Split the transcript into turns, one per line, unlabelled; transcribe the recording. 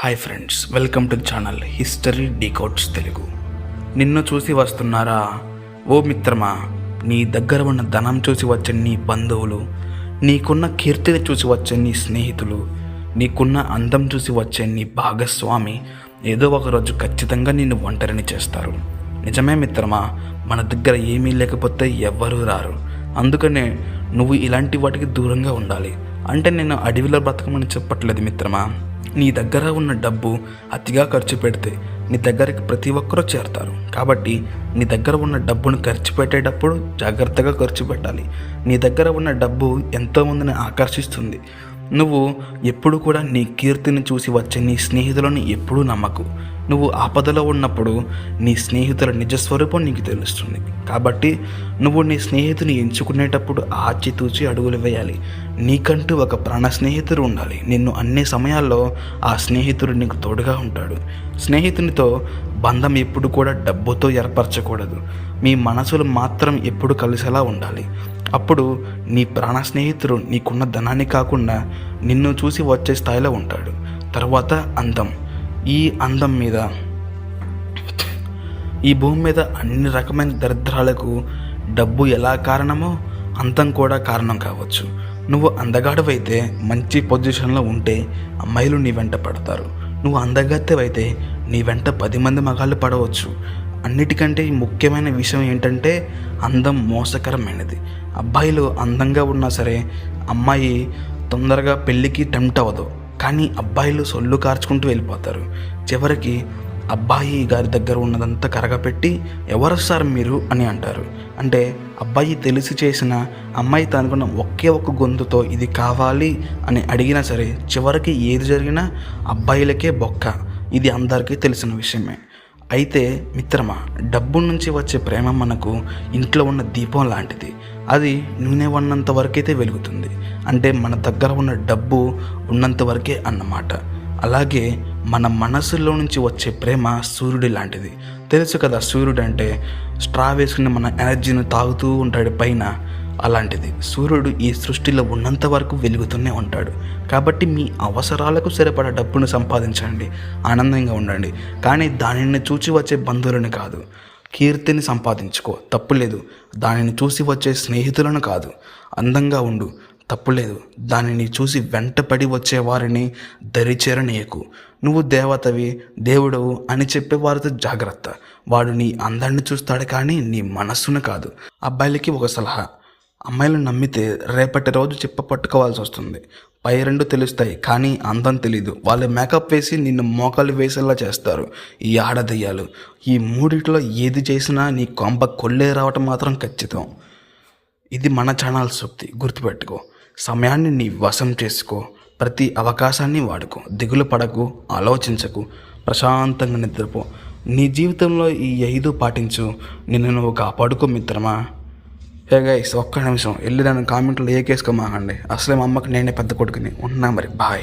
Hi friends welcome to channel history decodes Telugu. నిన్ను చూసి వస్తున్నారా? ఓ మిత్రమా నీ దగ్గర ఉన్న ధనం చూసి వచ్చే నీ బంధువులు నీకున్న కీర్తిని చూసి వచ్చే నీ స్నేహితులు నీకున్న అందం చూసి వచ్చే నీ భాగస్వామి ఏదో ఒక రోజు ఖచ్చితంగా నిన్ను ఒంటరిని చేస్తారు. నిజమే మిత్రమా మన దగ్గర ఏమీ లేకపోతే ఎవ్వరూ రారు. అందుకనే నువ్వు ఇలాంటి వాటికి దూరంగా ఉండాలి. అంటే నేను అడవిలో బ్రతకమని చెప్పట్లేదు మిత్రమా. నీ దగ్గర ఉన్న డబ్బు అతిగా ఖర్చు పెడితే నీ దగ్గరికి ప్రతి ఒక్కరూ చేరతారు. కాబట్టి నీ దగ్గర ఉన్న డబ్బును ఖర్చు పెట్టేటప్పుడు జాగ్రత్తగా ఖర్చు పెట్టాలి. నీ దగ్గర ఉన్న డబ్బు ఎంతోమందిని ఆకర్షిస్తుంది. నువ్వు ఎప్పుడు కూడా నీ కీర్తిని చూసి వచ్చే నీ స్నేహితులను ఎప్పుడూ నమ్మకు. నువ్వు ఆపదలో ఉన్నప్పుడు నీ స్నేహితుల నిజస్వరూపం నీకు తెలుస్తుంది. కాబట్టి నువ్వు నీ స్నేహితుని ఎంచుకునేటప్పుడు ఆచితూచి అడుగులు వేయాలి. నీకంటూ ఒక ప్రాణ స్నేహితుడు ఉండాలి. నిన్ను అన్ని సమయాల్లో ఆ స్నేహితుడు నీకు తోడుగా ఉంటాడు. స్నేహితునితో బంధం ఎప్పుడు కూడా డబ్బుతో ఏర్పరచకూడదు. మీ మనసులు మాత్రం ఎప్పుడు కలిసేలా ఉండాలి. అప్పుడు నీ ప్రాణ స్నేహితుడు నీకున్న ధనాన్ని కాకుండా నిన్ను చూసి వచ్చే స్థాయిలో ఉంటాడు. తర్వాత అందం. ఈ అందం మీద ఈ భూమి మీద అన్ని రకమైన దరిద్రాలకు డబ్బు ఎలా కారణమో అంతం కూడా కారణం కావచ్చు. నువ్వు అందగాడవైతే మంచి పొజిషన్లో ఉంటే అమ్మాయిలు నీ వెంట పడతారు. నువ్వు అందగత్తెవైతే నీ వెంట పది మంది మగాళ్ళు పడవచ్చు. అన్నిటికంటే ముఖ్యమైన విషయం ఏంటంటే అందం మోసకరమైనది. అబ్బాయిలు అందంగా ఉన్నా సరే అమ్మాయి తొందరగా పెళ్ళికి టెంప్ట్ అవ్వదు. కానీ అబ్బాయిలు సొల్లు కార్చుకుంటూ వెళ్ళిపోతారు. చివరికి అబ్బాయి గారి దగ్గర ఉన్నదంతా కరగపెట్టి ఎవరు సార్ మీరు అని అంటారు. అంటే అబ్బాయి తెలిసి చేసిన అమ్మాయి తనకున్న ఒకే ఒక్క గొంతుతో ఇది కావాలి అని అడిగినా సరే చివరికి ఏది జరిగినా అబ్బాయిలకే బొక్క. ఇది అందరికీ తెలిసిన విషయమే. అయితే మిత్రమా డబ్బు నుంచి వచ్చే ప్రేమ మనకు ఇంట్లో ఉన్న దీపం లాంటిది. అది నూనె ఉన్నంత వరకైతే వెలుగుతుంది. అంటే మన దగ్గర ఉన్న డబ్బు ఉన్నంత వరకే అన్నమాట. అలాగే మన మనసులో నుంచి వచ్చే ప్రేమ సూర్యుడి లాంటిది. తెలుసు కదా సూర్యుడు అంటే స్ట్రా వేసుకుని మన ఎనర్జీని తాగుతూ ఉంటాడు పైన. అలాంటిది. సూర్యుడు ఈ సృష్టిలో ఉన్నంత వరకు వెలుగుతూనే ఉంటాడు. కాబట్టి మీ అవసరాలకు సరిపడా డబ్బును సంపాదించండి. ఆనందంగా ఉండండి. కానీ దానిని చూచి వచ్చే బంధువులను కాదు. కీర్తిని సంపాదించుకో. తప్పులేదు దానిని చూసి వచ్చే స్నేహితులను కాదు. అందంగా ఉండు. తప్పులేదు దానిని చూసి వెంటపడి వచ్చే వారిని దరిచేరనీయకు. నువ్వు దేవతవి దేవుడు అని చెప్పే వారితో జాగ్రత్త. వాడు నీ అందాన్ని చూస్తాడు కానీ నీ మనస్సును కాదు. అబ్బాయిలకి ఒక సలహా. అమ్మాయిలను నమ్మితే రేపటి రోజు చెప్ప పట్టుకోవాల్సి వస్తుంది. పై రెండు తెలుస్తాయి కానీ అందం తెలీదు. వాళ్ళు మేకప్ వేసి నిన్ను మోకాలు వేసేలా చేస్తారు. ఈ ఆడదయ్యాలు. ఈ మూడిట్లో ఏది చేసినా నీ కొంప కొల్లే రావటం మాత్రం ఖచ్చితం. ఇది మన ఛానల్ సూక్తి. గుర్తుపెట్టుకో. సమయాన్ని నీ వశం చేసుకో. ప్రతి అవకాశాన్ని వాడుకో. దిగులు పడకు ఆలోచించకు. ప్రశాంతంగా నిద్రపో. నీ జీవితంలో ఈ ఐదు పాటించు. నిన్ను నువ్వు కాపాడుకో మిత్రమా? హే గైస్ ఒక్క నిమిషం. వెళ్ళి నన్ను కామెంట్లో ఏ కేసుకోమాకండి అసలే మా అమ్మకి నేనే పెద్ద కొడుకుని. ఉన్నా మరి? బాయ్.